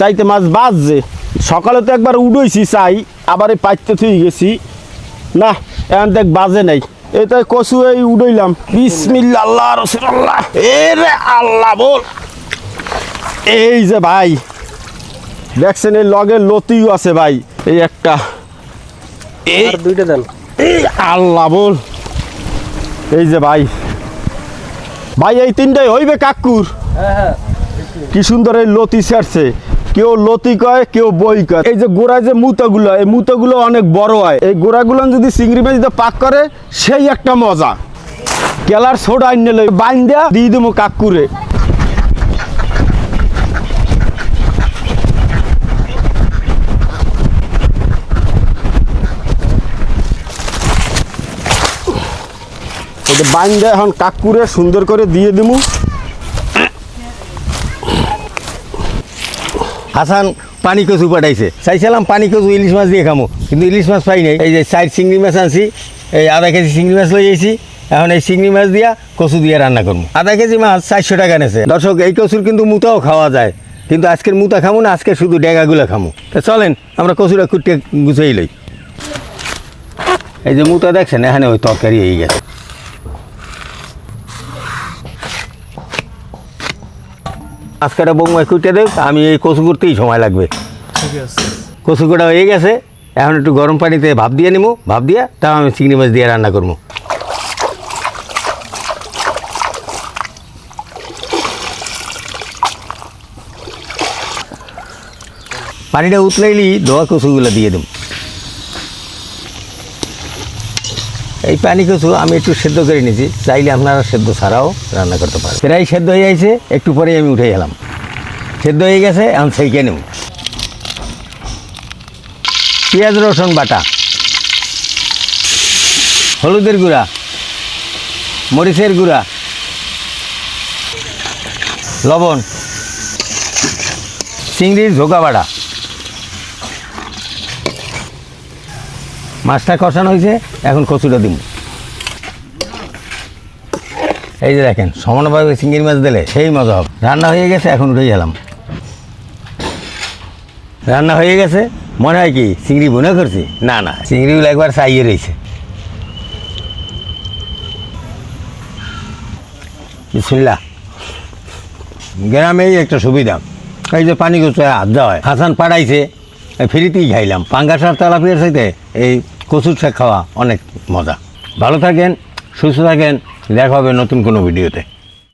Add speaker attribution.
Speaker 1: চাইতে মাছ বাজছে। সকালে তো একবার উড়ইছি চাই আবার এই পাইতে থুই গেছি। না এখন দেখ বাজে নাই। এই তো কচু এই উড়ইলাম বিসমিল্লা আল্লাহ এ রে আল্লাহ বল। এই যে ভাই দেখছেন এই লগে লতিও আছে ভাই এই একটা। এই
Speaker 2: দুইটা দেন।
Speaker 1: এই আল্লাহ বল। এই যে ভাই। ভাই এই তিনটাই হইবে কাকুর।
Speaker 2: হ্যাঁ হ্যাঁ।
Speaker 1: কি সুন্দর এই লতি ছাড়ছে। কেউ লতি কয়, কেউ বই কয়। এই যে গোড়ায় যে মুতাগুলো, এই মুতাগুলো অনেক বড় হয়। এই গোড়াগুলো যদি চিংড়ি মাছ দিয়ে পাক করে, সেই একটা মজা। কেলার সোডা আইনে লই বাইন দেয়া দিয়ে দেবো কাকুরে বাইন দেয়া এখন কাকুরে সুন্দর করে দিয়ে দেবো
Speaker 3: হাসান পানি কচু পাঠাইছে। চাইছিলাম পানি কচু ইলিশ মাছ দিয়ে খামো, কিন্তু ইলিশ মাছ পাই নাই। এই যে সাইড চিংড়ি মাছ আনছি, এই আধা কেজি চিংড়ি মাছ লই আইছি, এখন এই চিংড়ি মাছ দিয়া কচু দিয়ে রান্না করব আধা কেজি মাছ চারশো টাকা নেছে। দর্শক, এই কচুর কিন্তু মুতাও খাওয়া যায়, কিন্তু আজকের মুতা খামো না, আজকে শুধু ডেগাগুলো খামো। তা চলেন, আমরা কচুটা কুটে গুছাই লই। এই যে মুতা দেখছেন, এখানে ওই তরকারি হয়ে গেছে। আজকেটা বৌমায় কুটে দেখ আমি এই কচু করতেই সময় লাগবে।
Speaker 2: ঠিক আছে।
Speaker 3: কচু কোটা হয়ে গেছে এখন একটু গরম পানিতে ভাপ দিয়ে নিবো ভাপ দিয়ে তাও আমি চিংড়ি মাছ দিয়ে রান্না করব। পানিটা উতলাইলি ধোয়া কচুগুলো দিয়ে দেব এই পানি কচু আমি একটু সেদ্ধ করে নিয়েছি চাইলে আপনারা সেদ্ধ ছাড়াও রান্না করতে পারেন। প্রায় সেদ্ধ হয়ে গেছে, একটু পরেই আমি উঠে গেলাম। সেদ্ধ হয়ে গেছে, এখন সেইকে নেব। পেঁয়াজ, রসুন বাটা, হলুদের গুঁড়া, মরিচের গুঁড়া, লবণ, চিংড়ির ঝোঁকা বাটা। মাছটা কষানো হয়েছে, এখন কচুটা দিব এই যে দেখেন, সমানভাবে চিংড়ি মাছ দিলে সেই মজা হবে। রান্না হয়ে গেছে, এখন উঠে গেলাম। রান্না হয়ে গেছে, মনে হয় কি, চিংড়ি বোনা করছি? না না, চিংড়িগুলো একবার চাইয়ে রয়েছে বিসমিল্লা গ্রামেই একটা সুবিধা। এই যে পানি কচু হাত দেওয়া হয়। হাসান পাড়াইছে ফ্রিতেই খাইলাম। পাঙ্গাস আর তেলাপিয়ার সাথে এই কচুর শাক খাওয়া অনেক মজা। ভালো থাকেন সুস্থ থাকেন দেখা হবে নতুন কোনো ভিডিওতে।